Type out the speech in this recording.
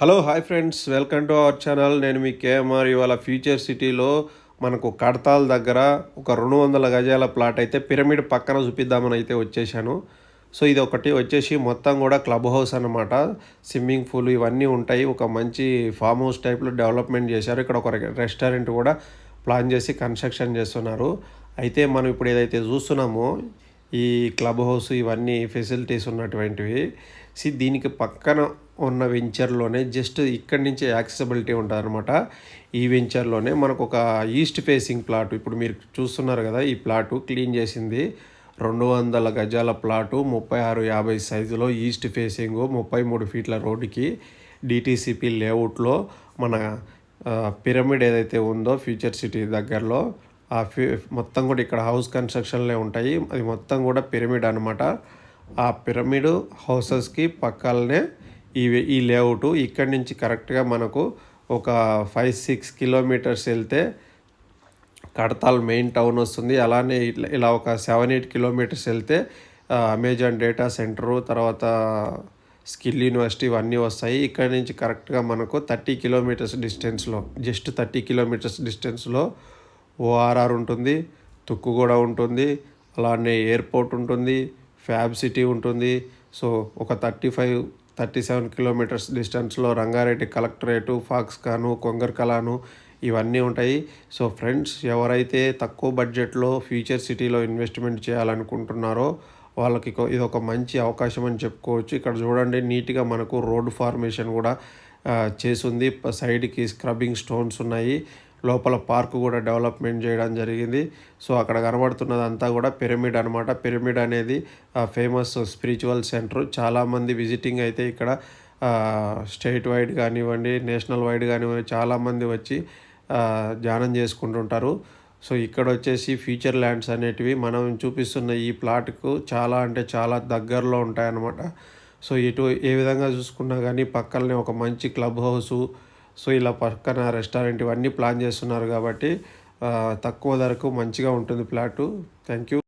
Hello hi friends welcome to our channel నేను మీ KMR ఇవాళ ఫ్యూచర్ సిటీలో మనకు కడతాల దగ్గర ఒక రెండు వందల గజాల ప్లాట్ అయితే పిరమిడ్ పక్కన చూపిద్దామని అయితే వచ్చేసాను. సో ఇది ఒకటి. వచ్చేసి మొత్తం కూడా క్లబ్ హౌస్ అనమాట స్విమ్మింగ్ పూల్ ఇవన్నీ ఉంటాయి. ఒక మంచి ఫామ్ హౌస్ టైప్లో డెవలప్మెంట్ చేశారు. ఇక్కడ ఒక రెస్టారెంట్ కూడా ప్లాన్ చేసి కన్స్ట్రక్షన్ చేస్తున్నారు. అయితే మనం ఇప్పుడు ఏదైతే చూస్తున్నామో ఈ క్లబ్ హౌస్ ఇవన్నీ ఫెసిలిటీస్ ఉన్నటువంటివి. సి దీనికి పక్కన ఉన్న వెంచర్లోనే జస్ట్ ఇక్కడి నుంచి యాక్సెసిబిలిటీ ఉంటుందన్నమాట ఈ వెంచర్లోనే మనకు ఒక ఈస్ట్ ఫేసింగ్ ప్లాట్ ఇప్పుడు మీరు చూస్తున్నారు కదా ఈ ప్లాటు క్లీన్ చేసింది. రెండు వందల గజాల ప్లాటు ముప్పై ఆరు యాభై సైజులో ఈస్ట్ ఫేసింగ్ ముప్పై మూడు ఫీట్ల రోడ్డుకి డిటీసీపీ లేఅవుట్లో మన పిరమిడ్ ఏదైతే ఉందో ఫ్యూచర్ సిటీ దగ్గరలో ఆ ఫ్యూ మొత్తం కూడా ఇక్కడ హౌస్ కన్స్ట్రక్షన్లే ఉంటాయి. అది మొత్తం కూడా పిరమిడ్ అనమాట ఆ పిరమిడ్ హౌసెస్కి పక్కలనే ఈ ఈ లేఅవుట్ ఇక్కడి నుంచి కరెక్ట్గా మనకు ఒక ఫైవ్ సిక్స్ కిలోమీటర్స్ వెళ్తే కడతాల్ మెయిన్ టౌన్ వస్తుంది. అలానే ఇట్లా ఇలా ఒక సెవెన్ ఎయిట్ కిలోమీటర్స్ వెళ్తే అమెజాన్ డేటా సెంటరు తర్వాత స్కిల్ యూనివర్సిటీ ఇవన్నీ వస్తాయి. ఇక్కడ నుంచి కరెక్ట్గా మనకు థర్టీ కిలోమీటర్స్ డిస్టెన్స్లో జస్ట్ థర్టీ కిలోమీటర్స్ డిస్టెన్స్లో ఓఆర్ఆర్ ఉంటుంది తుక్కు కూడా ఉంటుంది అలానే ఎయిర్పోర్ట్ ఉంటుంది ఫ్యాబ్ సిటీ ఉంటుంది. సో ఒక thirty five thirty seven kilometres డిస్టెన్స్లో రంగారెడ్డి కలెక్టరేటు ఫాక్స్కాను కొంగర్కలాను ఇవన్నీ ఉంటాయి. సో ఫ్రెండ్స్ ఎవరైతే తక్కువ బడ్జెట్లో ఫ్యూచర్ సిటీలో ఇన్వెస్ట్మెంట్ చేయాలనుకుంటున్నారో వాళ్ళకి ఇది ఒక మంచి అవకాశం అని చెప్పుకోవచ్చు. ఇక్కడ చూడండి నీట్గా మనకు రోడ్డు ఫార్మేషన్ కూడా చేసింది చేసుంది సైడ్కి స్క్రబ్బింగ్ స్టోన్స్ ఉన్నాయి. లోపల పార్క్ కూడా డెవలప్మెంట్ చేయడం జరిగింది. సో అక్కడ కనబడుతున్నదంతా కూడా పిరమిడ్ అనమాట పిరమిడ్ అనేది ఫేమస్ స్పిరిచువల్ సెంటర్. చాలామంది విజిటింగ్ అయితే ఇక్కడ స్టేట్ వైడ్ కానివ్వండి నేషనల్ వైడ్ కానివ్వండి చాలామంది వచ్చి ధ్యానం చేసుకుంటుంటారు. సో ఇక్కడ వచ్చేసి ఫ్యూచర్ ల్యాండ్స్ అనేటివి మనం చూపిస్తున్న ఈ ప్లాట్కు చాలా అంటే చాలా దగ్గరలో ఉంటాయన్నమాట. సో ఇటు ఏ విధంగా చూసుకున్నా కానీ పక్కనే ఒక మంచి క్లబ్ హౌసు సో ఇలా పక్కన రెస్టారెంట్ ఇవన్నీ ప్లాన్ చేస్తున్నారు కాబట్టి ఆ, తక్కువ ధరకు మంచిగా ఉంటుంది ప్లాటు. Thank you.